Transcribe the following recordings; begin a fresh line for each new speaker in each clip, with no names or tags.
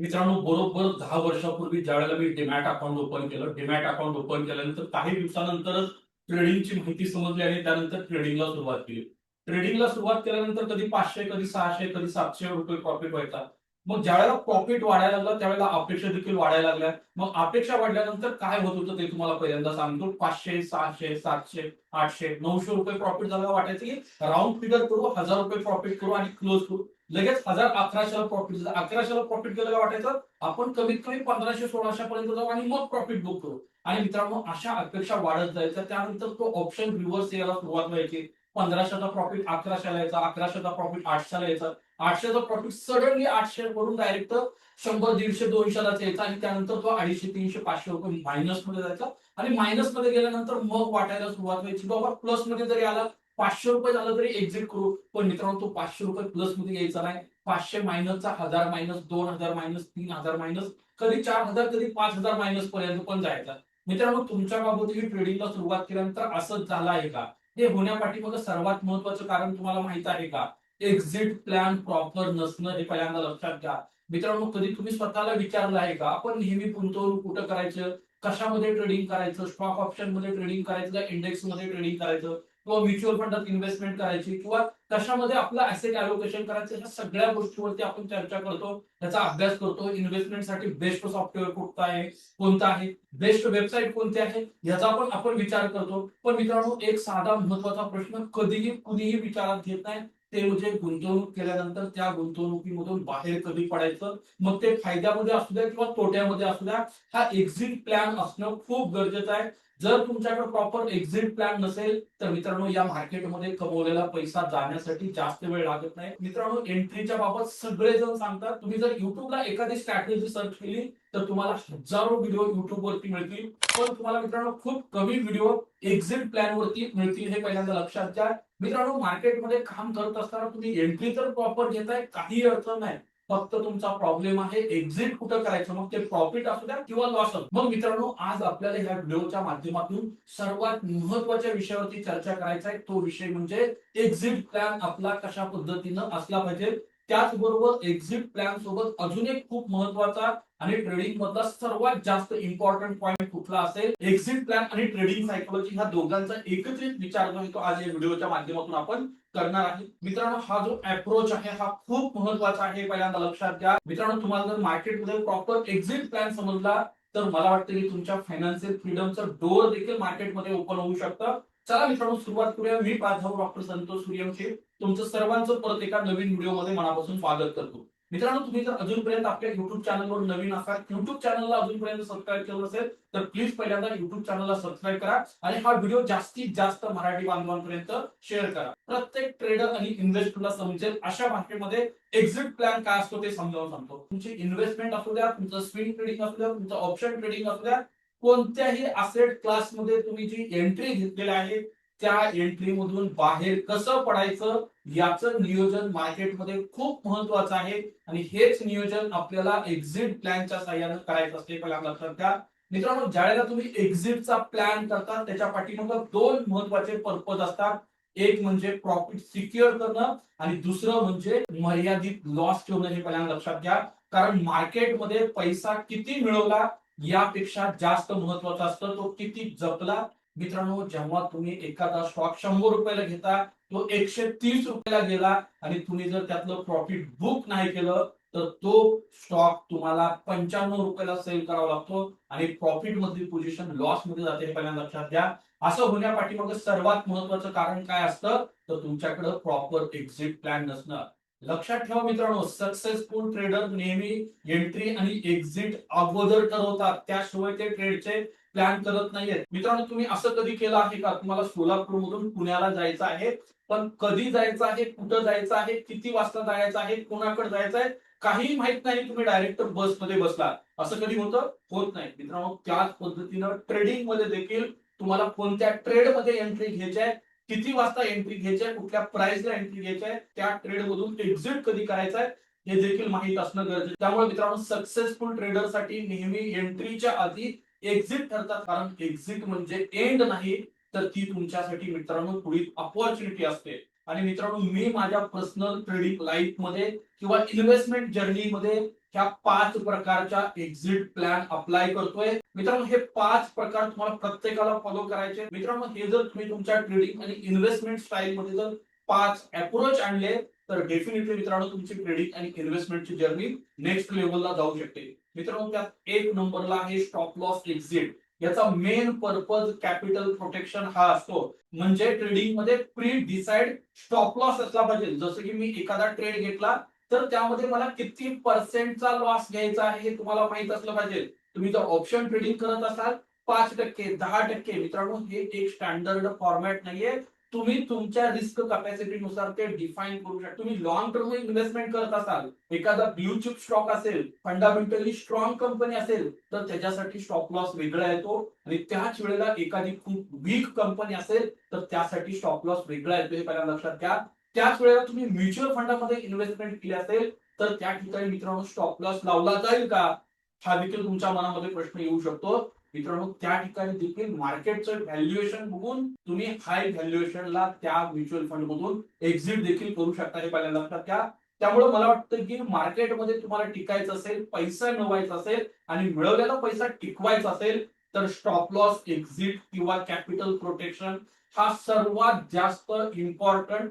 मित्रांनो बरोबर दहा वर्षापूर्वी ज्यावेळेला मी डिमॅट अकाउंट ओपन केलं डिमॅट अकाउंट ओपन केल्यानंतर काही दिवसानंतरच ट्रेडिंगची माहिती समजली आणि त्यानंतर ट्रेडिंगला सुरुवात केली. ट्रेडिंगला सुरुवात केल्यानंतर कधी पाचशे कधी सहाशे कधी सातशे रुपये प्रॉफिट व्हायचा. मग ज्यावेळेला प्रॉफिट वाढायला लागला त्यावेळेला अपेक्षा देखील वाढायला लागल्या. मग अपेक्षा वाढल्यानंतर काय होत होतं ते तुम्हाला पहिल्यांदा सांगतो. पाचशे सहाशे सातशे आठशे नऊशे रुपये प्रॉफिट झालं वाटायचं की राऊंड फिगर करू हजार रुपये प्रॉफिट करू आणि क्लोज करू. लगेच हजार अकराशेला प्रॉफिट अकराशेला प्रॉफिट गेलं का वाटायचं? आपण कमीत कमी पंधराशे सोळाशे पर्यंत जाऊ आणि मग प्रॉफिट बुक करू. आणि मित्रांनो अशा अपेक्षा वाढत जायच्या. त्यानंतर तो ऑप्शन रिव्हर्स यायला सुरुवात व्हायची. पंधराशेचा प्रॉफिट अकराशेला यायचा अकराशेचा प्रॉफिट आठशेला यायचा. आठशेचा प्रॉफिट सडनली आठशे वरून डायरेक्ट शंभर दीडशे दोनशेला यायचा. आणि त्यानंतर तो अडीचशे तीनशे पाचशे रुपये मायनसमध्ये जायचा. आणि मायनसमध्ये गेल्यानंतर मग वाटायला सुरुवात व्हायची. बाबा प्लसमध्ये जरी आला पाचशे रुपये झालं तरी एक्झिट करू. पण मित्रांनो तो पाचशे रुपये प्लसमध्ये यायचा नाही. पाचशे मायनसचा हजार मायनस दोन हजार मायनस तीन हजार मायनस कधी चार हजार कधी पाच हजार मायनस पर्यंत पण जायचा. मित्रांनो तुमच्या बाबत ही ट्रेडिंगला सुरुवात केल्यानंतर असंच झालं आहे का? हे होण्यापाठीमागं सर्वात महत्वाचं कारण तुम्हाला माहीत आहे का? एक्झिट प्लॅन प्रॉपर नसणं हे पहिल्यांदा लक्षात घ्या. मित्रांनो कधी तुम्ही स्वतःला विचारलं आहे का? आपण नेहमी गुंतवणूक कुठं करायचं? कशामध्ये ट्रेडिंग करायचं? स्टॉक ऑप्शनमध्ये ट्रेडिंग करायचं का? इंडेक्समध्ये ट्रेडिंग करायचं? किंवा म्युच्युअल फंडात इन्व्हेस्टमेंट करायची किंवा कशामध्ये आपलं ऍसेट अलोकेशन करायचं ह्या सगळ्या गोष्टीवरती आपण चर्चा करतो. त्याचा अभ्यास करतो. इन्व्हेस्टमेंटसाठी बेस्ट सॉफ्टवेअर कुठता आहे? कोणता आहे? बेस्ट वेबसाईट कोणती आहे? याचा पण आपण विचार करतो. पण मित्रांनो एक साधा महत्त्वाचा प्रश्न कधीही कुणीही विचारात घेत नाही. ते म्हणजे गुंतवणूक केल्यानंतर त्या गुंतवणुकीमधून बाहेर कधी पडायचं? मग ते फायद्यामध्ये असू द्या किंवा तोट्यामध्ये असू द्या. हा एक्झिट प्लॅन असणं खूप गरजेचं आहे. जर तुमच्याकडे प्रॉपर एक्झिट प्लॅन नसेल तर मित्रांनो या मार्केटमध्ये कमवलेला पैसा जाण्यासाठी जास्त वेळ लागत नाही. मित्रांनो एंट्रीच्या बाबत सगळेजण सांगतात. तुम्ही जर युट्यूबला एखादी स्ट्रॅटेजी सर्च केली तर तुम्हाला हजारो व्हिडिओ युट्यूब वरती मिळतील. पण तुम्हाला मित्रांनो खूप कमी व्हिडिओ एक्झिट प्लॅन वरती मिळतील हे पहिल्यांदा लक्षात घ्या. मित्रांनो मार्केटमध्ये काम करत असताना तुम्ही एंट्री तर प्रॉपर घेताय काही अडचण नाही. फक्त तुमचा प्रॉब्लेम आहे एक्झिट कुठं करायचं? मग ते प्रॉफिट असू द्या किंवा लॉस असू मग मित्रांनो आज आपल्याला ह्या व्हिडिओच्या माध्यमातून सर्वात महत्त्वाच्या विषयावरती चर्चा करायचा आहे. तो विषय म्हणजे एक्झिट प्लॅन आपला कशा पद्धतीनं असला पाहिजे? त्याचबरोबर एक्झिट प्लॅन सोबत अजून एक खूप महत्त्वाचा आणि ट्रेडिंग मधला सर्वात जास्त इम्पॉर्टंट पॉईंट कुठला असेल? एक्झिट प्लॅन आणि ट्रेडिंग सायकोलॉजी ह्या दोघांचा एकत्रित विचार जो तो आज या व्हिडिओच्या माध्यमातून आपण करणार आहे. मित्रांनो हा जो अप्रोच आहे हा खूप महत्त्वाचा आहे. पहिल्यांदा लक्षात घ्या. मित्रांनो तुम्हाला जर मार्केटमध्ये प्रॉपर एक्झिट प्लॅन समजला तर मला वाटतं की तुमच्या फायनान्शियल फ्रीडमचं डोअर देखील मार्केटमध्ये ओपन होऊ शकतं. चला मित्रांनो सुरुवात करूया. मी प्राध्यापक डॉक्टर संतोष सूर्यवंशी. तुमचं सर्वांचं परत एका नवीन व्हिडिओमध्ये मनापासून स्वागत करतो. मित्रांनो तुम्ही जर अजूनपर्यंत आपल्या युट्यूब चॅनलवर नवीन असाल युट्यूब चॅनलला अजूनपर्यंत सबस्क्राईब केलं नसेल तर प्लीज पहिल्यांदा युट्यूब चॅनलला सबस्क्राईब करा आणि हा व्हिडिओ जास्तीत जास्त मराठी बांधवांपर्यंत शेअर करा. प्रत्येक ट्रेडर आणि इन्व्हेस्टरला समजेल अशा मार्केटमध्ये एक्झिट प्लॅन काय असतो ते समजावून सांगतो. तुमची इन्व्हेस्टमेंट असू द्या तुमचं स्विंग ट्रेडिंग असू द्या तुमचं ऑप्शन ट्रेडिंग असू द्या कोणत्याही असेट क्लासमध्ये तुम्ही जी एंट्री घेतलेली आहे त्या एंट्री मधून बाहेर कसं पडायचं याचं नियोजन मार्केटमध्ये खूप महत्वाचं आहे. आणि हेच नियोजन आपल्याला एक्झिट प्लॅनच्या साह्यानं करायचं असते लक्षात घ्या मित्रांनो ज्यावेळेला तुम्ही एक्झिटचा प्लॅन करता त्याच्या पाठीमागं दोन महत्त्वाचे पर्पज असतात. एक म्हणजे प्रॉफिट सिक्युअर करणं आणि दुसरं म्हणजे मर्यादित लॉस ठेवणं हे पहिल्यांदा लक्षात घ्या. कारण मार्केटमध्ये पैसा किती मिळवला यापेक्षा जास्त महत्त्वाचा असतं तो किती जपला मित्रांनो जेव्हा तुम्ही एखादा स्टॉक शंभर रुपयाला घेता तो एकशे तीस रुपयाला गेला आणि तुम्ही जर त्यातलं प्रॉफिट बुक नाही केलं तर तो स्टॉक तुम्हाला पंच्याण्णव रुपयाला सेल करावा लागतो आणि प्रॉफिट मधली पोझिशन लॉसमध्ये जाते हे पहिल्यांदा लक्षात घ्या. असं होण्यापाठीमागे सर्वात महत्वाचं कारण काय असतं? तर तुमच्याकडे प्रॉपर एक्झिट प्लॅन नसणं लक्षात ठेवा मित्रांनो सक्सेसफुल ट्रेडर नेहमी एंट्री आणि एक्झिट अगोदर ठरवतात. त्याशिवाय ते ट्रेडचे प्लॅन करत नाहीयेत. मित्रांनो तुम्ही असं कधी केलं आहे का? तुम्हाला सोलापूर मधून पुण्याला जायचं आहे पण कधी जायचं आहे कुठं जायचं आहे किती वाजता जायचं आहे कोणाकडे जायचं आहे काही माहीत नाही तुम्ही डायरेक्ट बसमध्ये बसला. असं कधी होतं? होत नाही. मित्रांनो त्याच पद्धतीनं ट्रेडिंगमध्ये देखील तुम्हाला कोणत्या ट्रेडमध्ये एंट्री घ्यायची आहे किती वाजता एंट्री घ्यायची आहे कुठल्या प्राइसला एंट्री घ्यायची आहे त्या ट्रेड मधून एक्झिट कधी करायचं आहे हे देखील माहीत असणं गरजेचं त्यामुळे मित्रांनो सक्सेसफुल ट्रेडरसाठी नेहमी एंट्रीच्या आधी एक्झिट ठरतात कारण एक्झिट म्हणजे एंड नाही तर ती तुमच्यासाठी मित्रांनो पुढील अपॉर्च्युनिटी असते. आणि मित्रांनो मी माझ्या पर्सनल ट्रेडिंग लाईफमध्ये किंवा इन्व्हेस्टमेंट जर्नी मध्ये ह्या पाच प्रकारच्या एक्झिट प्लॅन अप्लाय करतोय. मित्रांनो हे पाच प्रकार तुम्हाला प्रत्येकाला फॉलो करायचे. मित्रांनो हे जर तुम्ही तुमच्या ट्रेडिंग आणि इन्व्हेस्टमेंट स्टाईल मध्ये जर पाच अप्रोच आणले तर डेफिनेटली मित्रांनो तुमची ट्रेडिंग आणि इन्व्हेस्टमेंटची जर्नी नेक्स्ट लेवलला जाऊ शकते. मित्रांनो त्यात एक नंबरला आहे स्टॉप लॉस एक्झिट याचा मेन पर्पज कॅपिटल प्रोटेक्शन हा असतो. म्हणजे ट्रेडिंगमध्ये प्री डिसाइड स्टॉप लॉस असला पाहिजे. जसं की मी एखादा ट्रेड घेतला तर त्यामध्ये मला किती पर्सेंटचा लॉस घ्यायचा आहे हे तुम्हाला माहीत असलं पाहिजे. तुम्ही जर ऑप्शन ट्रेडिंग करत असाल पाच टक्के दहा टक्के. मित्रांनो हे एक स्टँडर्ड फॉर्मॅट नाहीये. तुम्ही तुमच्या रिस्क कॅपॅसिटीनुसार ते डिफाईन करू शकता तुम्ही लॉंग टर्म इन्व्हेस्टमेंट करत असाल एखादा ब्ल्यू चिप स्टॉक असेल फंडामेंटली स्ट्रॉंग कंपनी असेल तर त्याच्यासाठी स्टॉप लॉस वेगळा येतो. आणि त्याच वेळेला एखादी खूप वीक कंपनी असेल तर त्यासाठी स्टॉप लॉस वेगळा येतो हे पहिल्या लक्षात घ्या. त्याच वेळेला तुम्ही म्युच्युअल फंडामध्ये इन्व्हेस्टमेंट केली असेल तर त्या ठिकाणी मित्रांनो स्टॉप लॉस लावला जाईल का? हा देखील तुमच्या मनामध्ये प्रश्न येऊ शकतो. मित्रांनो त्या ठिकाणी देखील मार्केटचं व्हॅल्युएशन बघून तुम्ही हाय व्हॅल्युएशनला त्या म्युच्युअल फंड मधून एक्झिट देखील करू शकता हे पाहायला लक्षात त्या त्यामुळे मला वाटतं की मार्केटमध्ये तुम्हाला टिकायचं असेल पैसा मिळवायचा असेल आणि मिळवलेला पैसा टिकवायचा असेल तर स्टॉप लॉस एक्झिट किंवा कॅपिटल प्रोटेक्शन हा सर्वात जास्त इम्पॉर्टंट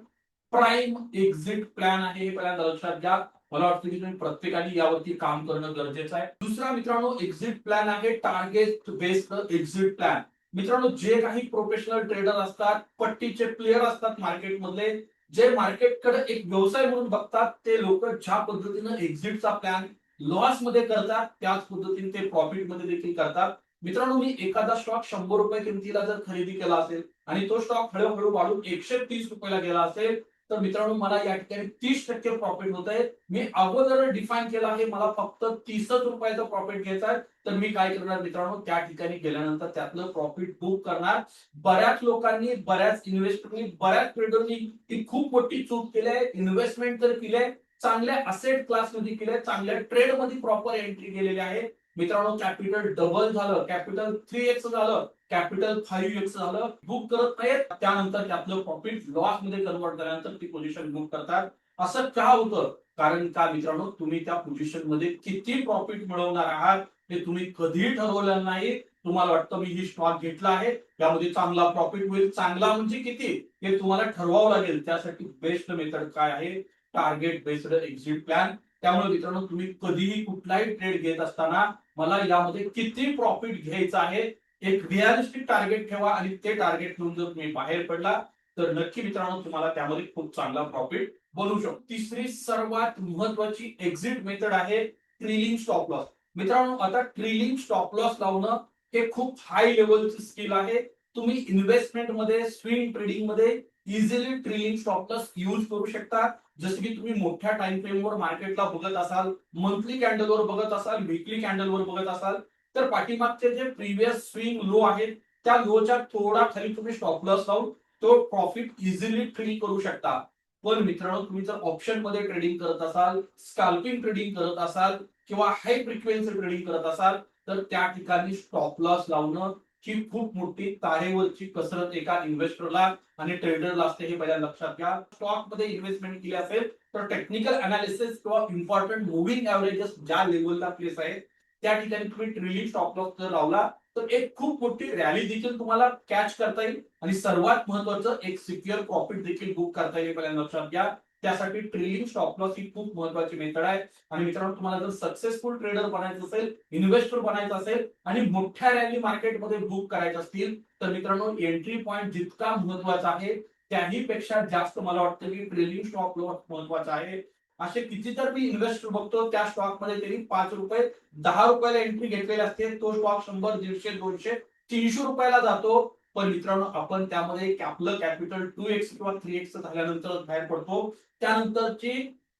प्राईम एक्झिट प्लॅन आहे हे पहिल्यांदा लक्षात घ्या. मला वाटतं की तुम्ही प्रत्येकाने यावरती काम करणं गरजेचं आहे. दुसरा मित्रांनो एक्झिट प्लॅन आहे. टार्गेट बेस्ड एक्झिट प्लॅन मित्रांनो जे काही प्रोफेशनल ट्रेडर असतात पट्टीचे प्लेयर असतात मार्केटमधले जे मार्केटकडे एक व्यवसाय म्हणून बघतात ते लोक ज्या पद्धतीनं एक्झिटचा प्लॅन लॉसमध्ये करतात त्याच पद्धतीने ते प्रॉफिटमध्ये देखील करतात. मित्रांनो मी एखादा स्टॉक शंभर रुपये किमतीला जर खरेदी केला असेल आणि तो स्टॉक हळूहळू वाढून एकशे तीस रुपयाला गेला असेल तर मित्रांनो मला या ठिकाणी तीस टक्के प्रॉफिट होत आहे मी अगोदर डिफाईन केलं आहे मला फक्त तीसच रुपयाचं प्रॉफिट घ्यायचं आहे. तर मी काय करणार मित्रांनो त्या ठिकाणी गेल्यानंतर त्यातलं प्रॉफिट बुक करणार. बऱ्याच लोकांनी बऱ्याच इन्व्हेस्टरनी बऱ्याच ट्रेडरनी ही खूप मोठी चूक केली आहे. इन्व्हेस्टमेंट तर केली आहे. चांगल्या असेट क्लासमध्ये केले चांगल्या ट्रेडमध्ये प्रॉपर एंट्री केलेली आहे. मित्रांनो कॅपिटल डबल झालं कॅपिटल थ्री एक्स झालं कॅपिटल फाईव्ह एक्स झालं. बुक करत नाहीत. त्यानंतर त्यातलं प्रॉफिट लॉसमध्ये कन्वर्ट झाल्यानंतर ती पोझिशन बुक करतात. असं का होतं? कारण का मित्रांनो तुम्ही त्या पोझिशनमध्ये किती प्रॉफिट मिळवणार आहात हे तुम्ही कधीही ठरवलं नाही. तुम्हाला वाटतं मी ही स्टॉक घेतला आहे. यामध्ये चांगला प्रॉफिट होईल. चांगला म्हणजे किती? हे तुम्हाला ठरवावं लागेल. त्यासाठी बेस्ट मेथड काय आहे? टार्गेट बेस्ड एक्झिट प्लॅन त्यामुळे मित्रांनो तुम्ही कधीही कुठलाही ट्रेड घेत असताना मला यामध्ये किती प्रॉफिट घ्यायचं आहे एक रिअलिस्टिक टार्गेट ठेवा आणि ते टार्गेट घेऊन जर तुम्ही बाहेर पडला तर नक्की मित्रांनो तुम्हाला त्यामध्ये खूप चांगला प्रॉफिट बनवू शकतो. तिसरी सर्वात महत्वाची एक्झिट मेथड आहे ट्रिलिंग स्टॉप लॉस मित्रांनो आता ट्रिलिंग स्टॉप लॉस लावणं हे खूप हाय लेवलचं स्किल आहे. तुम्ही इन्व्हेस्टमेंटमध्ये स्विंग ट्रेडिंगमध्ये easily trailing stop loss use करू शकता जसं की तुम्ही मोठ्या टाइम फ्रेमवर मार्केटला बघत असाल मंथली कॅन्डलवर बघत असाल विकली कॅन्डलवर बघत असाल तर पाठीमागचे जे प्रिव्हियस स्विंग लो आहेत त्या लोच्या थोडा खाली तुम्ही स्टॉप लॉस लावून तो प्रॉफिट इझिली ट्रिल करू शकता. पण मित्रांनो तुम्ही जर ऑप्शनमध्ये ट्रेडिंग करत असाल स्काल्पिंग ट्रेडिंग करत असाल किंवा हाय फ्रिक्वेन्सी ट्रेडिंग करत असाल तर त्या ठिकाणी स्टॉप लॉस लावणं ही खूप मोठी तारेवरची कसरत एका इन्व्हेस्टरला आणि ट्रेडरला असते हे पहिल्या लक्षात घ्या. स्टॉकमध्ये इन्व्हेस्टमेंट केली असेल तर टेक्निकल अनालिसिस किंवा इम्पॉर्टंट मुव्हिंग ऍव्हरेजेस ज्या लेवलला प्लेस आहे त्या ठिकाणी तुम्ही ट्रिलिंग स्टॉप लॉस जर लावला तर एक खूप मोठी रॅली देखील तुम्हाला कॅच करता येईल. आणि सर्वात महत्वाचं एक सिक्युअर प्रॉफिट देखील बुक करता येईल पहिल्या लक्षात घ्या. त्यासाठी ट्रेलिंग स्टॉप लॉस ही खूप महत्वाची मेथड आहे. आणि मित्रांनो तुम्हाला जर सक्सेसफुल ट्रेडर बनायचं असेल इन्व्हेस्टर बनायचं असेल आणि मोठ्या रॅली मार्केटमध्ये बुक करायचं असतील तर मित्रांनो एंट्री पॉईंट जितका महत्त्वाचा आहे त्याही पेक्षा जास्त मला वाटतं की ट्रेलिंग स्टॉप लॉस महत्त्वाचा आहे. असे कितीतर मी इन्व्हेस्टर बघतो त्या स्टॉकमध्ये त्यांनी पाच रुपये दहा रुपयाला एंट्री घेतलेली असते तो स्टॉक शंभर दीडशे दोनशे तीनशे रुपयाला जातो. पण मित्रांनो आपण त्यामध्ये आपलं कॅपिटल टू एक्स किंवा थ्री एक्स झाल्यानंतर बाहेर पडतो. त्यानंतरची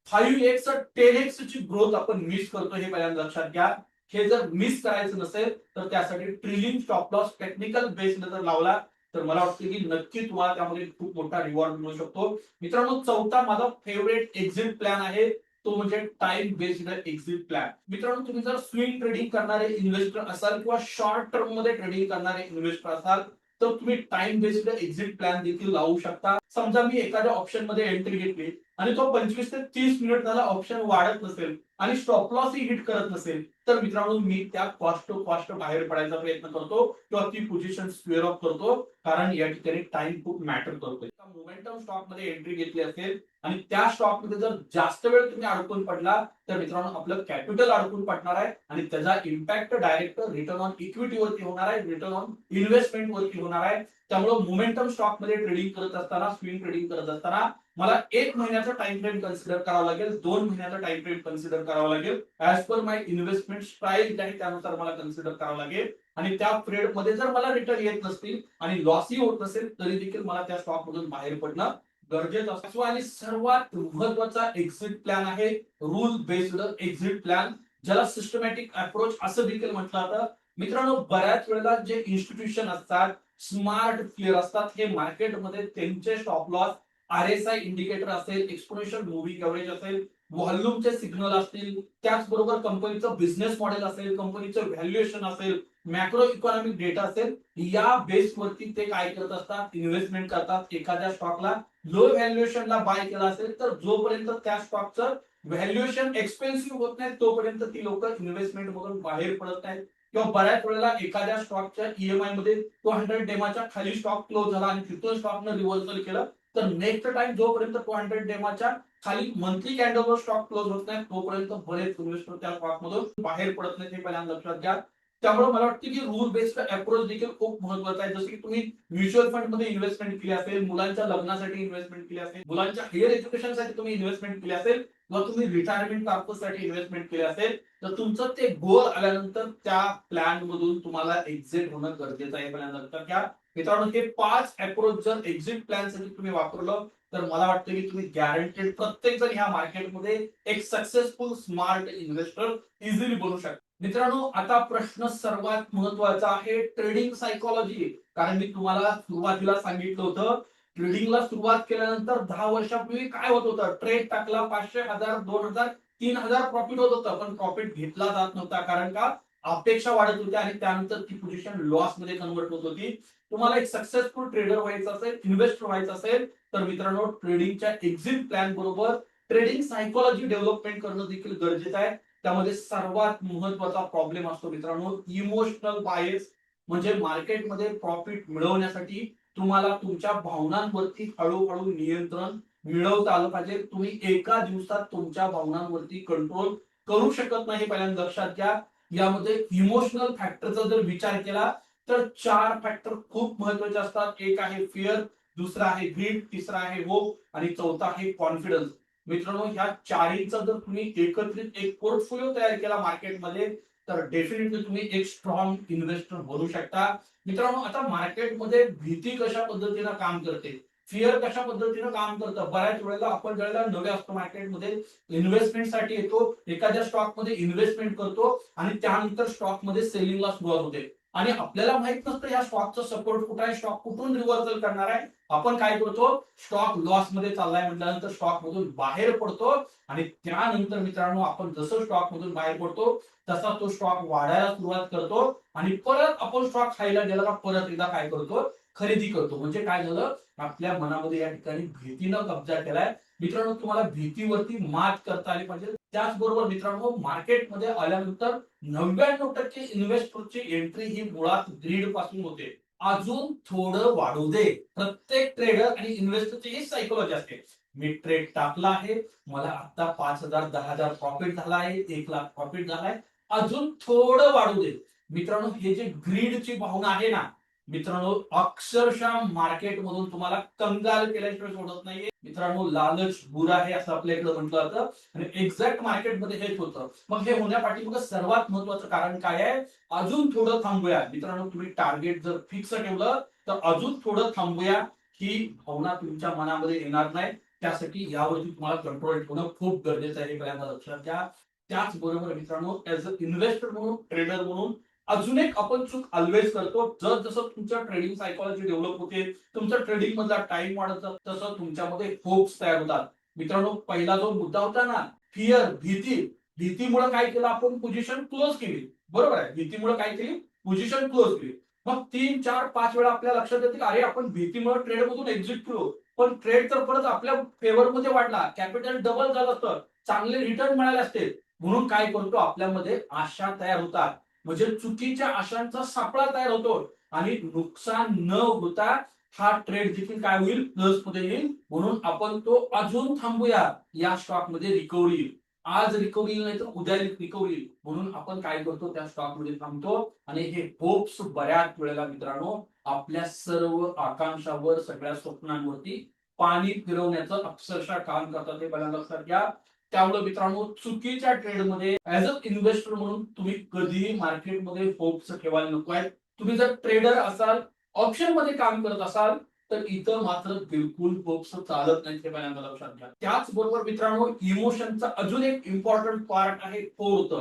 फाईव्ह एक्स टेन एक्स ची ग्रोथ आपण मिस करतो हे पहिल्यांदा लक्षात घ्या. हे जर मिस करायचं नसेल तर त्यासाठी ट्रिलिंग स्टॉप लॉस टेक्निकल बेसने जर लावला तर मला वाटतं की नक्की तुम्हाला त्यामध्ये खूप मोठा रिवॉर्ड मिळू शकतो. मित्रांनो चौथा माझा फेवरेट एक्झिट प्लॅन आहे. तो म्हणजे टाइम बेस्ड एक्झिट प्लॅन मित्रांनो तुम्ही जर स्विंग ट्रेडिंग करणारे इन्व्हेस्टर असाल किंवा शॉर्ट टर्ममध्ये ट्रेडिंग करणारे इन्व्हेस्टर असाल तर तुम्ही टाइम बेस्ड एक्झिट प्लॅन देखील लावू शकता. समजा मी एखाद्या ऑप्शनमध्ये एंट्री घेतली. आणि तो पंचवीस ते तीस मिनिट झाला ऑप्शन वाढत नसेल आणि स्टॉप लॉस ही हिट करत नसेल तर मित्रांनो मी त्या कॉस्ट टू कॉस्ट बाहेर पडायचा प्रयत्न करतो किंवा ती पोझिशन स्क्वेअर ऑफ करतो कारण या ठिकाणी टाइम खूप मॅटर करतोय. मोमेंटम स्टॉकमध्ये एंट्री घेतली असेल आणि त्या स्टॉकमध्ये जर जास्त वेळ तुम्ही अडकून पडला तर मित्रांनो आपलं कॅपिटल अडकून पडणार आहे आणि त्याचा impact direct return on equity वरती होणार आहे रिटर्न ऑन इन्व्हेस्टमेंट वरती होणार आहे. त्यामुळे मोमेंटम स्टॉकमध्ये ट्रेडिंग करत असताना स्विंग ट्रेडिंग करत असताना मला एक महिन्याचा टाइम फ्रेम कन्सिडर करावा लागेल दोन महिन्याचा टाइम फ्रेम कन्सिडर करावा लागेल. As per my investment style आहे त्यानुसार मला कन्सिडर करावं लागेल. आणि त्या पिरियडमध्ये जर मला रिटर्न येत नसतील आणि लॉसही होत नसेल तरी देखील मला त्या स्टॉक मधून बाहेर पडणं गरजेचं असतो. आणि सर्वात महत्त्वाचा एक्झिट प्लॅन आहे रूल बेस्ड एक्झिट प्लॅन ज्याला सिस्टमॅटिक अप्रोच असं देखील म्हटलं जातं. मित्रांनो बऱ्याच वेळेला जे इन्स्टिट्यूशन असतात स्मार्ट प्लेअर असतात हे मार्केटमध्ये त्यांचे stop loss R S I indicator असेल एक्सपोनेशियल मूव्ही कव्हरेज असेल व्हॉल्यूमचे सिग्नल असतील त्याचबरोबर कंपनीचं बिझनेस मॉडेल असेल कंपनीचं व्हॅल्युएशन असेल मॅक्रो इकॉनॉमिक डेटा असेल या बेसवरती ते काय करत असतात? इन्व्हेस्टमेंट करतात. एखाद्या स्टॉकला लो व्हॅल्युएशनला बाय केला असेल तर जोपर्यंत त्या स्टॉकचं व्हॅल्युएशन एक्सपेन्सिव्ह होत नाही तोपर्यंत ती लोक इन्व्हेस्टमेंट मधून बाहेर पडत नाहीत. किंवा बऱ्याच वेळेला एखाद्या स्टॉकच्या ईएमआयमध्ये टू हंड्रेड डेमाच्या खाली स्टॉक क्लोज झाला आणि तिथून स्टॉकनं रिव्हर्सल केलं तर नेक्स्ट टाइम जोपर्यंत टू हंड्रेड डेमाच्या खाली मंथली कॅन्डलवर स्टॉक क्लोज होत नाही तोपर्यंत बरेच इन्व्हेस्टर त्या स्टॉकमधून बाहेर पडत नाही ते पहिल्यांदा लक्षात घ्या. त्यामुळे मला वाटतं की रूल बेस्ड अप्रोच देखील खूप महत्त्वाचा आहे. जसं की तुम्ही म्युच्युअल फंडमध्ये इन्व्हेस्टमेंट केली असेल मुलांच्या लग्नासाठी इन्व्हेस्टमेंट केली असेल मुलांच्या हायर एज्युकेशनसाठी तुम्ही इन्व्हेस्टमेंट केली असेल किंवा तुम्ही रिटायरमेंट पर्पजसाठी इन्व्हेस्टमेंट केली असेल तर तुमचं ते गोल आल्यानंतर त्या प्लॅन मधून तुम्हाला एक्झिट होणं गरजेचं आहे पहिल्यांदा लक्षात घ्या. मित्रांनो हे पाच अप्रोच जर एक्झिट प्लॅनसाठी तुम्ही वापरलं तर मला वाटतं की तुम्ही गॅरंटेड प्रत्येक जण ह्या मार्केटमध्ये एक सक्सेसफुल स्मार्ट इन्व्हेस्टर इझिली बनू शकता. मित्रांनो आता प्रश्न सर्वात महत्त्वाचा आहे ट्रेडिंग सायकोलॉजी कारण मी तुम्हाला सुरुवातीला सांगितलं होतं ट्रेडिंगला सुरुवात केल्यानंतर दहा वर्षापूर्वी काय होत होतं? ट्रेड टाकला पाचशे हजार दोन हजार तीन हजार प्रॉफिट होत होतं. पण प्रॉफिट घेतला जात नव्हता. कारण का? अपेक्षा वाढत होत्या आणि त्यानंतर ती पोझिशन लॉसमध्ये कन्वर्ट होत होती. तुम्हाला एक सक्सेसफुल ट्रेडर व्हायचं असेल इन्व्हेस्टर व्हायचं असेल तर मित्रांनो ट्रेडिंगच्या एक्झिट प्लॅन बरोबर ट्रेडिंग सायकोलॉजी डेव्हलपमेंट करणं देखील गरजेचं आहे. त्यामध्ये सर्वात महत्त्वाचा प्रॉब्लेम असतो मित्रांनो इमोशनल बायस म्हणजे मार्केटमध्ये प्रॉफिट मिळवण्यासाठी तुम्हाला तुमच्या भावनांवरती हळूहळू नियंत्रण मिळवता आलं पाहिजे. तुम्ही एका दिवसात तुमच्या भावनांवरती कंट्रोल करू शकत नाही पहिल्यांदा लक्षात घ्या. यामध्ये इमोशनल फॅक्टरचा जर विचार केला तर चार फॅक्टर खूप महत्त्वाचे असतात. एक आहे फिअर दुसरा आहे ग्रीड तिसरा आहे होप आणि चौथा आहे कॉन्फिडन्स मित्रांनो ह्या चारीचा जर तुम्ही एकत्रित एक पोर्टफोलिओ तयार केला मार्केटमध्ये तर डेफिनेटली तुम्ही एक स्ट्रॉंग इन्व्हेस्टर बनू शकता. मित्रांनो आता मार्केटमध्ये भीती कशा पद्धतीनं काम करते? फिअर कशा पद्धतीनं काम करतं? बऱ्याच वेळेला आपण ज्यावेळेला नवे असतो मार्केटमध्ये इन्व्हेस्टमेंटसाठी येतो एखाद्या स्टॉकमध्ये इन्व्हेस्टमेंट करतो आणि त्यानंतर स्टॉकमध्ये सेलिंगला सुरुवात होते. आणि आपल्याला माहीत नसतं या स्टॉकचा सपोर्ट कुठं आहे स्टॉक कुठून रिव्हर्सल करणार आहे. आपण काय करतो? स्टॉक लॉसमध्ये चाललाय म्हटल्यानंतर स्टॉक मधून बाहेर पडतो आणि त्यानंतर मित्रांनो आपण जसं स्टॉक मधून बाहेर पडतो तसा तो स्टॉक वाढायला सुरुवात करतो आणि परत आपण स्टॉक खायला गेला का परत एकदा काय करतो? खरेदी करतो. म्हणजे काय झालं? आपल्या मनामध्ये या ठिकाणी भीतीनं कब्जा केलाय. मित्रांनो तुम्हाला भीतीवरती मात करता आली पाहिजे. त्याचबरोबर मित्रांनो मार्केटमध्ये आल्यानंतर नव्याण्णव टक्के इन्व्हेस्टरची एंट्री ही मुळात ग्रीडपासून होते. अजून थोडं वाढू दे. प्रत्येक ट्रेडर आणि इन्व्हेस्टरची ही सायकोलॉजी असते. मी ट्रेड टाकला आहे. मला आता पाच हजार दहा हजार प्रॉफिट झाला आहे. एक लाख प्रॉफिट झालाय अजून थोडं वाढू दे. मित्रांनो हे जे ग्रीडची भावना आहे ना मित्रांनो अक्षरशः मार्केटमधून तुम्हाला कंगाल केल्याशिवाय सोडत नाहीये. मित्रांनो लालच बुरा आहे असं आपल्या इकडे म्हटलं जातं. आणि एक्झॅक्ट मार्केटमध्ये हेच होतं. मग हे होण्यापाठी सर्वात महत्वाचं कारण काय आहे? अजून थोडं थांबूया. मित्रांनो तुम्ही टार्गेट जर फिक्स ठेवलं तर अजून थोडं थांबूया ही भावना तुमच्या मनामध्ये येणार नाही. त्यासाठी यावरती तुम्हाला कंट्रोल ठेवणं खूप गरजेचं आहे पहिल्यांदा लक्षात घ्या. त्याचबरोबर मित्रांनो ऍज अ इन्व्हेस्टर म्हणून ट्रेडर म्हणून अजून एक आपण चूक ऑलवेज करतो. जर जसं तुमच्या ट्रेडिंग सायकॉलॉजी डेव्हलप होते तुमचा ट्रेडिंग मधला टाइम वाढत तसं तुमच्यामध्ये होप्स तयार होतात. मित्रांनो पहिला जो मुद्दा होता ना फिअर भीती. भीतीमुळे काय केलं आपण? पोझिशन क्लोज केली. बरोबर आहे? भीतीमुळे काय केली? पोझिशन क्लोज केली. मग तीन चार पाच वेळा आपल्या लक्षात येते की अरे आपण भीतीमुळे ट्रेड मधून एक्झिट केलो पण ट्रेड तर परत आपल्या फेवर मध्ये वाढला. कॅपिटल डबल झालं असतं. चांगले रिटर्न मिळाले असते. म्हणून काय करतो? आपल्यामध्ये आशा तयार होतात. म्हणजे चुकीच्या आशांचा सापळा तयार होतो. आणि नुकसान न होता हा ट्रेड देखील काय होईल? प्लसमध्ये येईल. म्हणून आपण तो अजून थांबूया या स्टॉकमध्ये रिकव्हरी येईल. आज रिकव्हरी येईल नाही तर उद्या रिकव्हरी येईल. म्हणून आपण काय करतो? त्या स्टॉकमध्ये थांबतो. आणि हे होप्स बऱ्याच वेळेला मित्रांनो आपल्या सर्व आकांक्षावर सगळ्या स्वप्नांवरती पाणी फिरवण्याचं अक्षरशः काम करतात. हे पहिल्यांदा लक्षात घ्या. त्यामुळे मित्रांनो चुकीच्या ट्रेडमध्ये ऍज अ इन्व्हेस्टर म्हणून तुम्ही कधीही मार्केटमध्ये होप्स ठेवायला नको आहेत. तुम्ही जर ट्रेडर असाल ऑप्शनमध्ये काम करत असाल तर इथं मात्र बिलकुल होप्स चालत नाही हे पहिल्यांदा लक्षात घ्या. त्याचबरोबर मित्रांनो इमोशनचा अजून एक इम्पॉर्टंट पार्ट आहे फोर्थ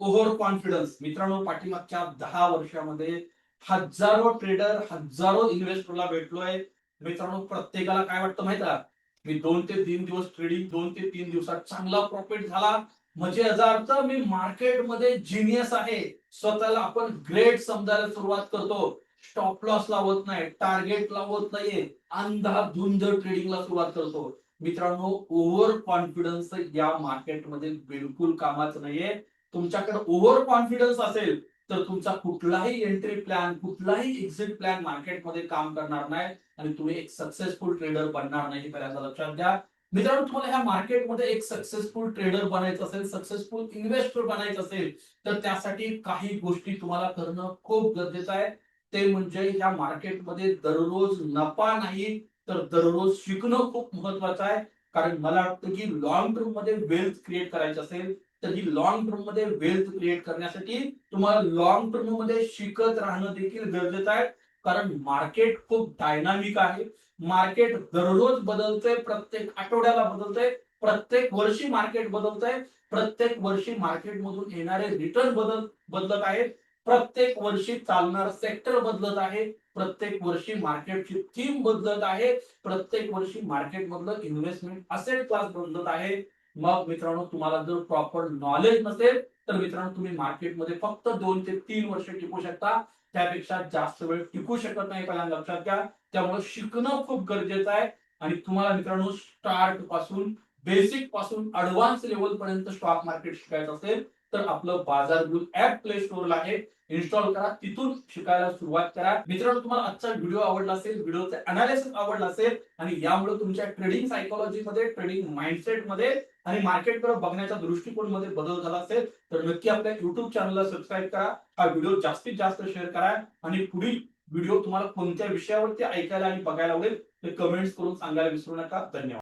ओव्हर कॉन्फिडन्स मित्रांनो पाठीमागच्या दहा वर्षामध्ये हजारो ट्रेडर हजारो इन्व्हेस्टरला भेटलोय. मित्रांनो प्रत्येकाला काय वाटतं माहिती का? मी दोन ते तीन दिवस ट्रेडिंग दोन ते तीन दिवसात चांगला प्रॉफिट झाला. म्हणजे याचा अर्थ मी मार्केटमध्ये जिनियस आहे. स्वतःला आपण ग्रेट समजायला सुरुवात करतो. स्टॉप लॉस लावत नाही टार्गेट लावत नाहीये. अंधाधुंद ट्रेडिंगला सुरुवात करतो. मित्रांनो ओव्हर कॉन्फिडन्स या मार्केटमध्ये बिलकुल कामाच नाहीये. तुमच्याकडे ओव्हर कॉन्फिडन्स असेल तर तुमचा कुठलाही एंट्री प्लॅन कुठलाही एक्झिट प्लॅन मार्केटमध्ये काम करणार नाही आणि तुम्ही एक सक्सेसफुल ट्रेडर बनणार नाही हे पहिल्यांदा लक्षात घ्या. मित्रांनो तुम्हाला ह्या मार्केटमध्ये एक सक्सेसफुल ट्रेडर बनायचं असेल सक्सेसफुल इन्व्हेस्टर बनायचं असेल तर त्यासाठी काही गोष्टी तुम्हाला करणं खूप गरजेचं आहे. ते म्हणजे ह्या मार्केटमध्ये दररोज नफा नाही तर दररोज शिकणं खूप महत्वाचं आहे. कारण मला वाटतं की लॉंग टर्ममध्ये वेल्थ क्रिएट करायचं असेल तर ही लॉंग टर्ममध्ये वेल्थ क्रिएट करण्यासाठी तुम्हाला लॉंग टर्ममध्ये शिकत राहणं देखील गरजेचं आहे. कारण मार्केट खूप डायनामिक आहे. मार्केट दररोज बदलतंय प्रत्येक आठवड्याला बदलतंय प्रत्येक वर्षी मार्केट बदलतंय प्रत्येक वर्षी मार्केटमधून येणारे रिटर्न बदल बदलत आहेत. प्रत्येक वर्षी चालणारा सेक्टर बदलत आहे. प्रत्येक वर्षी मार्केटची थीम बदलत आहे. प्रत्येक वर्षी मार्केट मधलं इन्व्हेस्टमेंट असेट क्लास बदलत आहे. मग मित्रांनो तुम्हाला जर प्रॉपर नॉलेज नसेल तर मित्रांनो तुम्ही मार्केटमध्ये फक्त दोन ते तीन वर्ष टिकू शकता. त्यापेक्षा जास्त वेळ टिकू शकत नाही पहिल्यांदा लक्षात घ्या. त्यामुळे शिकणं खूप गरजेचं आहे. आणि तुम्हाला मित्रांनो स्टार्टपासून बेसिकपासून अडव्हान्स लेवल पर्यंत स्टॉक मार्केट शिकायचं असेल तर आपलं बाजार ग्रुप ऍप प्ले स्टोरला आहे. इन्स्टॉल करा तिथून शिकायला सुरुवात करा. मित्रांनो तुम्हाला आजचा व्हिडिओ आवडला असेल व्हिडिओचं अनालिसिस आवडला असेल आणि यामुळे तुमच्या ट्रेडिंग सायकोलॉजी मध्ये ट्रेडिंग माइंडसेटमध्ये आणि मार्केटकडे बघण्याच्या दृष्टिकोनमध्ये बदल झाला असेल तर नक्की आपल्या युट्यूब चॅनलला सबस्क्राईब करा. हा व्हिडिओ जास्तीत जास्त शेअर करा. आणि पुढील व्हिडिओ तुम्हाला कोणत्या विषयावरती ऐकायला आणि बघायला आवडेल ते कमेंट्स करून सांगायला विसरू नका. धन्यवाद.